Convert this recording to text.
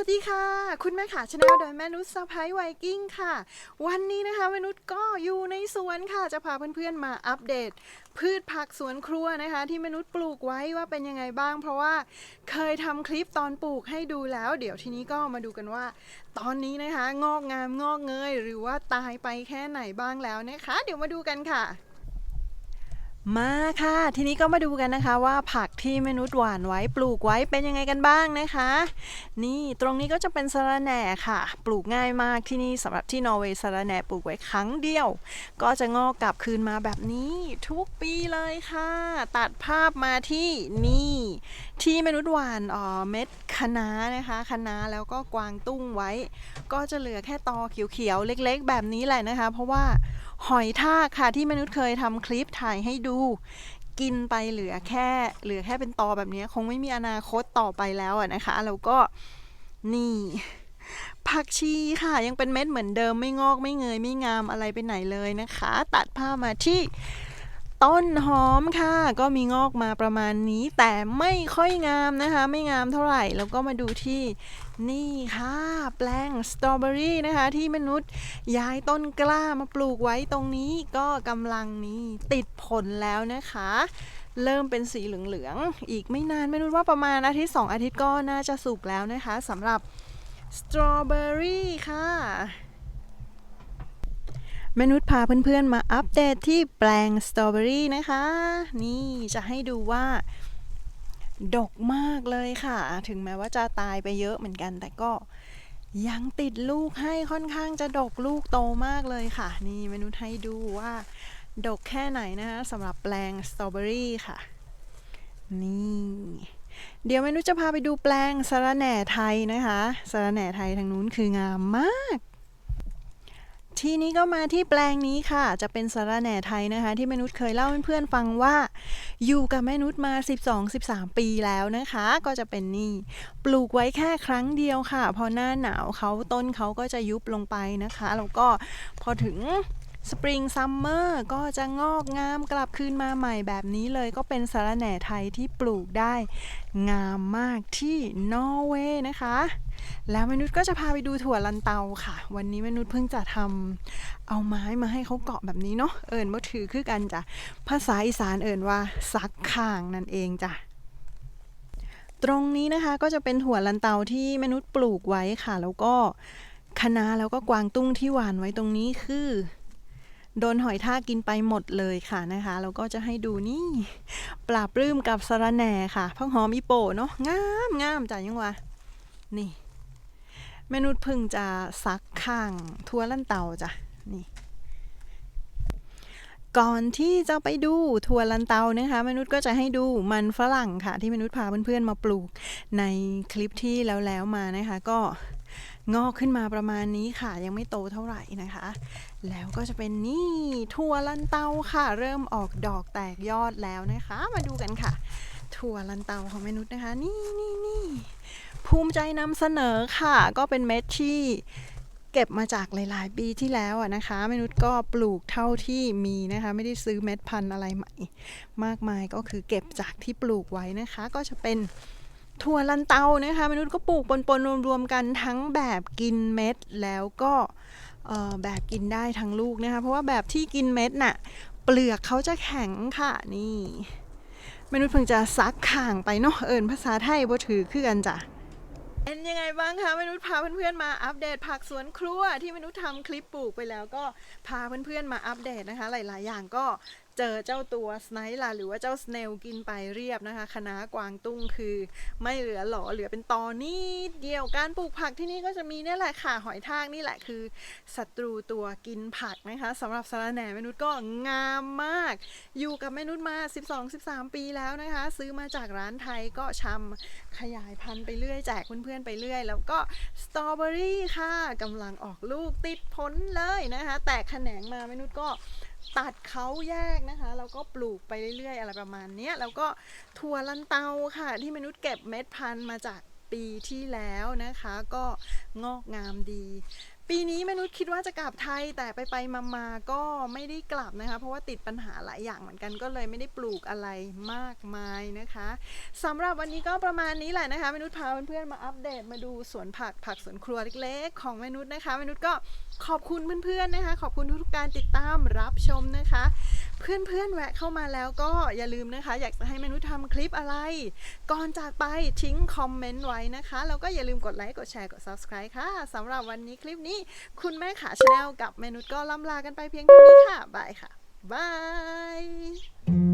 สวัสดีค่ะ คุณแม่ค่ะชาแนลโดยแม่นุชสะพ้ายไวกิ้งค่ะ วันนี้นะคะแม่นุชก็อยู่ในสวนค่ะ จะพาเพื่อนๆมาอัปเดต พืชผักสวนครัวนะคะ ที่แม่นุชปลูกไว้ว่าเป็นยังไงบ้าง เพราะว่าเคยทำคลิปตอนปลูกให้ดูแล้ว เดี๋ยวทีนี้ก็มาดูกันว่า ตอนนี้นะคะ งอกงามงอกเงย หรือว่าตายไปแค่ไหนบ้างแล้วนะคะ เดี๋ยวมาดูกันค่ะ มาค่ะ ทีนี้ก็มาดูกันนะคะว่าผักที่มนุษย์หว่านไว้ปลูกไว้เป็นยังไงกันบ้างนะคะ นี่ตรงนี้ก็จะเป็นสะระแหน่ค่ะ ปลูกง่ายมากที่นี่สำหรับที่นอร์เวย์สะระแหน่ปลูกไว้ครั้งเดียว ก็จะงอกกลับคืนมาแบบนี้ทุกปีเลยค่ะ ตัดภาพมาที่นี่ ที่มนุษย์หวานอ๋อเม็ดคะน้านะคะคะน้าแล้วก็กวางตุ้งไว้ ก็จะเหลือแค่ตอเขียวๆ เล็กๆ แบบนี้แหละนะคะ เพราะว่าหอยทากค่ะที่มนุษย์เคยทำคลิปถ่ายให้ดู กินไปเหลือแค่เหลือแค่เป็นตอแบบนี้ คงไม่มีอนาคตต่อไปแล้วนะคะแล้วก็นี่ผักชีค่ะยังเป็นเม็ดเหมือนเดิมไม่งอกไม่เงยไม่งามอะไรไปไหนเลยนะคะ ตัดผ้ามาที่ ต้นหอมค่ะ ก็มีงอกมาประมาณนี้ แต่ไม่ค่อยงามนะคะ ไม่งามเท่าไหร่ แล้วก็มาดูที่นี่ค่ะ แปลงสตรอเบอรี่นะคะ ที่มนุษย์ย้ายต้นกล้ามาปลูกไว้ตรงนี้ก็กำลังนี่ติดผลแล้วนะคะ เริ่มเป็นสีเหลืองๆอีกไม่นานไม่รู้ว่าประมาณอาทิตย์สองอาทิตย์ก็น่าจะสุกแล้วนะคะสำหรับสตรอเบอรี่ค่ะ มนุษย์พาเพื่อนๆมาอัปเดตที่แปลงสตรอเบอรี่นะคะ นี่จะให้ดูว่า ดกมากเลยค่ะ ถึงแม้ว่าจะตายไปเยอะเหมือนกัน แต่ก็ยังติดลูกให้ค่อนข้างจะดกลูกโตมากเลยค่ะ นี่มนุษย์ให้ดูว่า ดกแค่ไหนนะคะสำหรับแปลงสตรอเบอรี่ค่ะ นี่เดี๋ยวเมนุจะพาไปดูแปลงสะระแหน่ไทยนะคะสะระแหน่ไทยทางนู้นคืองามมาก ทีนี้ก็มาที่แปลงนี้ค่ะ จะเป็นสาระแหน่ไทยนะคะ ที่แม่นุชเคยเล่าให้เพื่อนๆฟังว่า อยู่กับแม่นุชมา 12-13 ปีแล้วนะคะ ก็จะเป็นนี่ ปลูกไว้แค่ครั้งเดียวค่ะ พอหน้าหนาวเขาต้นเขาก็จะยุบลงไปนะคะ แล้วก็พอถึงสปริงซัมเมอร์ก็จะงอกงามกลับคืนมาใหม่แบบนี้เลยก็เป็นสาระแหน่ไทยที่ปลูกได้งามมากที่นอร์เวย์นะคะ แล้วมนุษย์ก็จะพาไปดูถั่วลันเตาค่ะ วันนี้มนุษย์เพิ่งจะทำเอาไม้มาให้เขาเกาะแบบนี้เนาะเอิญว่าถือคือกันจ้ะภาษาอีสานเอิญว่าซักข้างนั่นเองจ้ะตรงนี้นะคะก็จะเป็นถั่วลันเตาที่มนุษย์ปลูกไว้ค่ะ แล้วก็คะน้าแล้วก็กวางตุ้งที่หวานไว้ตรงนี้คือโดนหอยทากกินไปหมดเลยค่ะนะคะแล้วก็จะให้ดูนี่ปลาปลื้มกับสะระแหน่ค่ะพักหอมอีโปเนาะงามงามจ้ะยังวะนี่ มนุชเพึ่งจะซักข้างทั่วลั่นเตาจ้ะนี่ก่อนที่จะไปดูถั่วลันเตานะคะมนุษย์ก็จะให้ดูมันฝรั่งค่ะ ที่มนุษย์พาเพื่อนๆมาปลูกในคลิปที่แล้วแล้วๆมานะคะ ก็งอกขึ้นมาประมาณนี้ค่ะ ยังไม่โตเท่าไหร่นะคะ แล้วก็จะเป็นนี่ถั่วลันเตาค่ะ เริ่มออกดอกแตกยอดแล้วนะคะ มาดูกันค่ะถั่วลันเตาของมนุษย์นะคะ นี่นี่นี่ ภูมิใจนำเสนอค่ะ ก็เป็นเม็ดที่เก็บมาจากหลาย ๆ ปีที่แล้วอะนะคะมนุษย์ก็ปลูกเท่าที่มีนะคะ ไม่ได้ซื้อเม็ดพันธุ์อะไรใหม่ มากมายก็คือเก็บจากที่ปลูกไว้นะคะ ก็จะเป็นถั่วลันเตานะคะ มนุษย์ก็ปลูกปนๆรวมๆกันทั้งแบบกินเม็ดแล้วก็แบบกินได้ทั้งลูกนะคะ เพราะว่าแบบที่กินเม็ดน่ะเปลือกเขาจะแข็งค่ะนี่มนุษย์เพิ่งจะซักข่างไปเนาะเอิญภาษาไทยบ่ถือคือกันจ้ะ เป็นยังไงบ้างคะมนุษย์พาเพื่อนๆมาอัปเดตผักสวนครัวที่มนุษย์ทำคลิปปลูกไปแล้วก็พาเพื่อนๆมาอัปเดตนะคะ หลายๆ อย่างก็ เจอเจ้าตัวสไนล่ะหรือว่าเจ้าสเนลกินไปเรียบนะคะคณะกวางตุ้งคือ ไม่เหลือหลอเหลือเป็นตอนิดเดียวการปลูกผักที่นี่ก็จะมีนี่แหละค่ะหอยทากนี่แหละคือศัตรูตัวกินผักนะคะสำหรับสารแหน่มนุษย์ก็งามมาก อยู่กับแม่นุษย์มา 12-13 ปีแล้วนะคะ ซื้อมาจากร้านไทยก็ชำขยายพันธุ์ไปเรื่อยแจกเพื่อนๆไปเรื่อย แล้วก็สตรอเบอรี่ค่ะกำลังออกลูกติดผลเลยนะคะ แตกแขนงมาแม่นุษย์ก็ตัดเขาแยกนะคะแล้วก็ปลูกไปเรื่อยๆ อะไรประมาณนี้แล้วก็ถั่วลันเตาค่ะ ที่มนุษย์เก็บเม็ดพันธุ์มาจาก ปีที่แล้วนะคะก็งอกงามดี ปีนี้มนุษย์คิดว่าจะกลับไทยแต่ไปไปมามาก็ไม่ได้กลับนะคะ เพราะว่าติดปัญหาหลายอย่างเหมือนกันก็เลยไม่ได้ปลูกอะไรมากมายนะคะสำหรับวันนี้ก็ประมาณนี้แหละนะคะมนุษย์พาเพื่อนๆมาอัปเดตมาดูสวนผักผักสวนครัวเล็กๆ ของมนุษย์นะคะมนุษย์ก็ขอบคุณเพื่อนๆนะคะ ขอบคุณทุกการติดตามรับชมนะคะ เพื่อนๆแวะเข้ามาแล้วก็อย่าลืมนะคะ อยากจะให้เมนุทำคลิปอะไร ก่อนจากไปทิ้งคอมเมนต์ไว้นะคะ แล้วก็อย่าลืมกดไลค์กดแชร์กด subscribe ค่ะสำหรับวันนี้คลิปนี้ คุณแม่ขาชาแนลกับเมนุก็ล่ำลากันไปเพียงเท่านี้ค่ะบายค่ะบาย